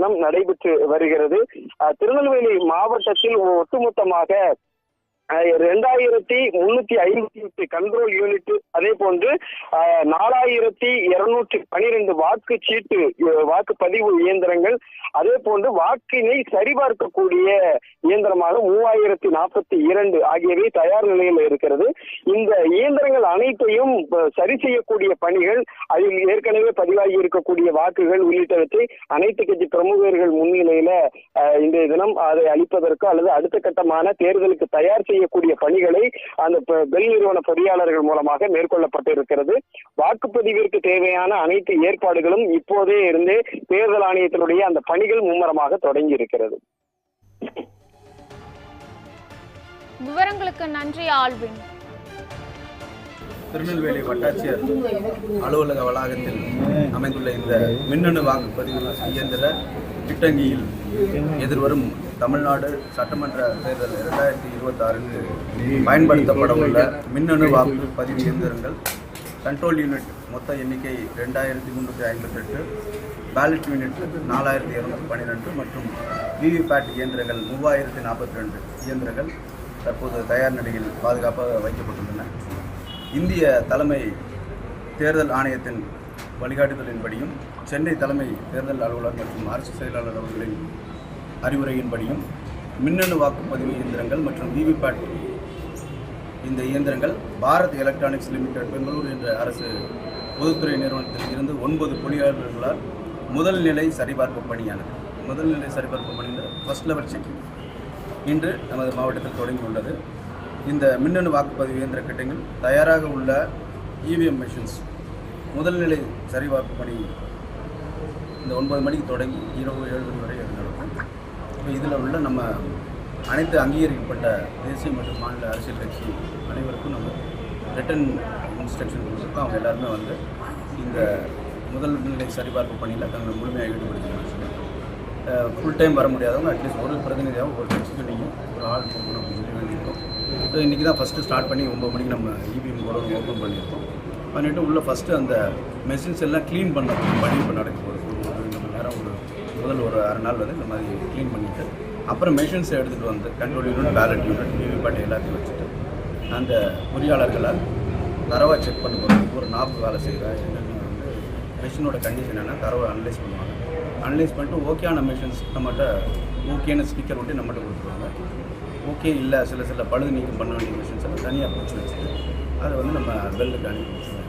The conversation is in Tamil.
தினம் நடைபெற்று வருகிறது. திருநெல்வேலி மாவட்டத்தில் ஒட்டுமொத்தமாக ரெண்டாயிரத்தி முன்னூத்தி ஐம்பத்தி எட்டு கண்ட்ரோல் யூனிட் அதே போன்று நாலாயிரத்தி இருநூற்றி பனிரெண்டு வாக்கு சீட்டு வாக்குப்பதிவு இயந்திரங்கள் அதே போன்று வாக்கினை சரிபார்க்கக்கூடிய இயந்திரமாக மூவாயிரத்தி நாற்பத்தி இரண்டு ஆகியவை தயார் நிலையில் இருக்கிறது. இந்த இயந்திரங்கள் அனைத்தையும் சரி செய்யக்கூடிய பணிகள் அதில் ஏற்கனவே பதிவாகி இருக்கக்கூடிய வாக்குகள் உள்ளிட்டவற்றை அனைத்து கட்சி பிரமுகர்கள் முன்னிலையில இந்த இன்றைய தினம் அதை அளிப்பதற்கு அல்லது அடுத்த கட்டமான தேர்தலுக்கு தயார் செய்யக்கூடிய பணிகளை அந்த பெல் நிறுவன பொறியாளர்கள் மூலமாக மேற்கொள்ளப்பட்டிருக்கிறது. வாக்குப்பதிவிற்கு தேவையான அனைத்து ஏற்பாடுகளும் இப்போதே இருந்தே தேர்தல் ஆணையத்தினுடைய அந்த பணிகள் மும்மரமாக தொடங்கி இருக்கிறது விவரங்களுக்கு நன்றி ஆல்வின். திருநெல்வேலி வட்டாட்சியர் அலுவலக வளாகத்தில் அமைந்துள்ள இந்த மின்னணு வாக்குப்பதிவு இயந்திர திட்டங்கியில் எதிர்வரும் தமிழ்நாடு சட்டமன்ற தேர்தல் இரண்டாயிரத்தி இருபத்தாறுக்கு பயன்படுத்தப்பட உள்ள மின்னணு வாக்குப்பதிவு இயந்திரங்கள் கண்ட்ரோல் யூனிட் மொத்த எண்ணிக்கை ரெண்டாயிரத்தி முந்நூற்றி ஐம்பத்தெட்டு பேலட் யூனிட் நாலாயிரத்தி இரநூத்தி பன்னிரெண்டு மற்றும் விவிபேட் இயந்திரங்கள் மூவாயிரத்தி நாற்பத்தி ரெண்டு இயந்திரங்கள் தற்போது தயார் நிலையில் பாதுகாப்பாக வைக்கப்பட்டுள்ளன. இந்திய தலைமை தேர்தல் ஆணையத்தின் வழிகாட்டுதலின்படியும் சென்னை தலைமை தேர்தல் அலுவலர் மற்றும் அரசு செயலாளர் அவர்களின் அறிவுரையின்படியும் மின்னணு வாக்குப்பதிவு இயந்திரங்கள் மற்றும் விவிபேட் இந்த இயந்திரங்கள் பாரத் எலக்ட்ரானிக்ஸ் லிமிடெட் பெங்களூர் என்ற அரசு பொதுத்துறை நிறுவனத்தில் இருந்து ஒன்பது பொறியாளர்களால் முதல் நிலை சரிபார்ப்பு பணியானது. முதல் நிலை சரிபார்ப்பு பணியில் ஃபர்ஸ்ட் லெவல் செக்கிங் இன்று நமது மாவட்டத்தில் தொடங்கியுள்ளது. இந்த மின்னணு வாக்குப்பதிவு இயந்திர கிட்டங்கள் தயாராக உள்ள இவிஎம் மிஷின்ஸ் முதல்நிலை சரிபார்ப்பு பணி இந்த ஒன்பது மணிக்கு தொடங்கி இரவு ஏழு மணி வரை அது நடக்கும். இப்போ இதில் உள்ள நம்ம அனைத்து அங்கீகரிக்கப்பட்ட தேசிய மற்றும் மாநில அரசியல் கட்சி அனைவருக்கும் நம்ம ரிட்டன் இன்ஸ்ட்ரக்ஷன் கொடுத்துருக்கோம். அவங்க எல்லாருமே வந்து இந்த முதல் நிலை சரிபார்ப்பு பணியில் தங்களை முழுமையாக ஈடுபடுத்திக்கிறாங்க ஃபுல் டைம் வர முடியாதவங்க அட்லீஸ்ட் ஒரு பிரதிநிதியாகவும் ஒரு கட்சிக்கு நீங்கள் ஒரு ஆள் போகணும் அப்படின்னு சொல்லி ஸோ இன்றைக்கி தான் ஃபஸ்ட்டு ஸ்டார்ட் பண்ணி ஒம்பது மணிக்கு நம்ம இபிஎம் கூட ஓப்பன் பண்ணியிருக்கோம். பண்ணிவிட்டு உள்ளே ஃபஸ்ட்டு அந்த மெஷின்ஸ் எல்லாம் க்ளீன் பண்ண பண்ணி இப்போ நடக்க போகிறது ஒரு மணி நேரம் ஒரு முதல் ஒரு அரை நாள் வந்து இந்த மாதிரி க்ளீன் பண்ணிவிட்டு அப்புறம் மெஷின்ஸை எடுத்துகிட்டு வந்து control unit ballot unit VVPAT எல்லாத்தையும் வச்சுட்டு அந்த பொறியாளர்களால் தரவாக செக் பண்ண போகிறது ஒரு நாப்பு வேலை செய்கிறா என்னென்ன வந்து கண்டிஷன் என்ன தரவை அனலைஸ் பண்ணுவாங்க. அனலைஸ் பண்ணிட்டு ஓகேயான மெஷின்ஸ் நம்மகிட்ட ஓகேன்னு ஸ்பீக்கர் ஒட்டி நம்மகிட்ட கொடுத்துருவாங்க. ஓகே இல்லை சில சில பழுது நீக்கம் பண்ண வேண்டிய மிஷின்ஸ் எல்லாம் தனியாக பிடிச்சி வச்சுட்டு அதை வந்து நம்ம பெல்லுக்கு அனுப்பி வச்சுருவோம்